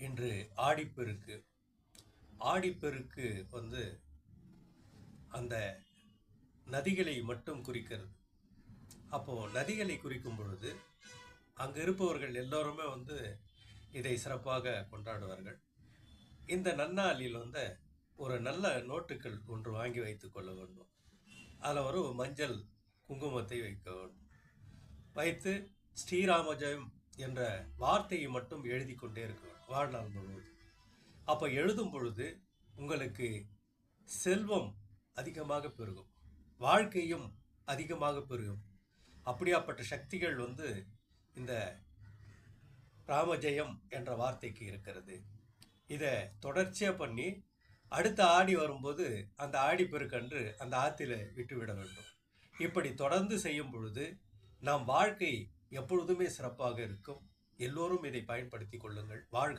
இன்று ஆடிப்பெருக்கு. ஆடிப்பெருக்கு வந்து அந்த நதிகளை மட்டும் குறிக்கிறது. அப்போது நதிகளை குறிக்கும் பொழுது அங்கே இருப்பவர்கள் எல்லோருமே வந்து இதை சிறப்பாக கொண்டாடுவார்கள். இந்த நன்னாளில் வந்து ஒரு நல்ல நோட்டுகள் ஒன்று வாங்கி வைத்துக் கொள்ள வேண்டும். அதில் ஒரு மஞ்சள் குங்குமத்தை வைக்க வேண்டும். வைத்து ஸ்ரீராம ஜெயம் என்ற வார்த்தையை மட்டும் எழுதி கொண்டே இருக்கிறோம் வாழ்நாள் முழுவதும். அப்போ எழுதும் பொழுது உங்களுக்கு செல்வம் அதிகமாக பெருகும் வாழ்க்கையும் அதிகமாக பெருகும். அப்படியாப்பட்ட சக்திகள் வந்து இந்த ராமஜெயம் என்ற வார்த்தைக்கு இருக்கிறது. இதை தொடர்ச்சியாக பண்ணி அடுத்த ஆடி வரும்போது அந்த ஆடி பெருக்கன்று அந்த ஆற்றில் விட்டுவிட வேண்டும். இப்படி தொடர்ந்து செய்யும் பொழுது நம் வாழ்க்கை எப்பொழுதுமே சிறப்பாக இருக்கும். எல்லோரும் இதை பயன்படுத்தி கொள்ளுங்கள். வாழ்க